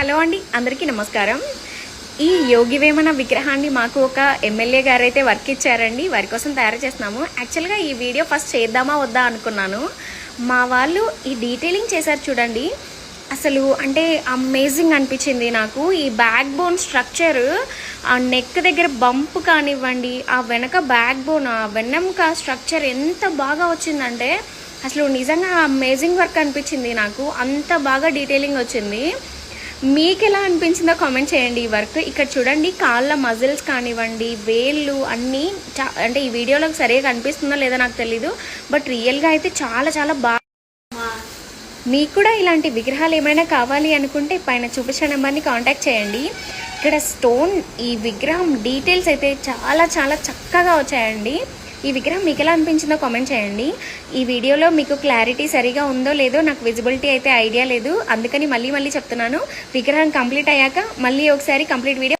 Hello అండి అందరికీ నమస్కారం. ఈ యోగి వేమన విగ్రహాన్ని మాకు ఒక ఎమ్మెల్యే గారు అయితే వర్క్ ఇచ్చారండి వారి కోసం తయారు చేస్తున్నాము. యాక్చువల్గా ఈ వీడియో ఫస్ట్ చేద్దామా వద్దా అనుకున్నాను. మా వాళ్ళు ఈ డీటెయిలింగ్ చేశారు చూడండి. అసలు అంటే అమేజింగ్ అనిపించింది నాకు. ఈ బ్యాక్ బోన్ స్ట్రక్చర్ ఆ నెక్ దగ్గర బంప్ కానివ్వండి ఆ వెనక బ్యాక్ బోన్ ఆ వెన్నెంక స్ట్రక్చర్ ఎంత బాగా వచ్చిందంటే అసలు నిజంగా అమేజింగ్ వర్క్ అనిపించింది నాకు. అంత బాగా డీటెయిలింగ్ వచ్చింది. మీకు ఎలా అనిపించిందో కామెంట్ చేయండి ఈ వర్క్. ఇక్కడ చూడండి కాళ్ళ మజిల్స్ కానివ్వండి వేళ్ళు అన్నీ చా- అంటే ఈ వీడియోలో సరిగా కనిపిస్తుందో లేదో నాకు తెలీదు. బట్ రియల్గా అయితే చాలా చాలా బాగా మీకు కూడా ఇలాంటి విగ్రహాలు ఏమైనా కావాలి అనుకుంటే పైన చూపించిన నెంబర్ని కాంటాక్ట్ చేయండి. ఇక్కడ స్టోన్ ఈ విగ్రహం డీటెయిల్స్ అయితే చాలా చాలా చక్కగా వచ్చాయండి. ఈ విగ్రహం మీకు ఎలా అనిపించిందో కామెంట్ చేయండి. ఈ వీడియోలో మీకు క్లారిటీ సరిగా ఉందో లేదో నాకు విజిబిలిటీ అయితే ఐడియా లేదు. అందుకని మళ్ళీ మళ్ళీ చెప్తున్నాను. విగ్రహం కంప్లీట్ అయ్యాక మళ్ళీ ఒకసారి కంప్లీట్ వీడియో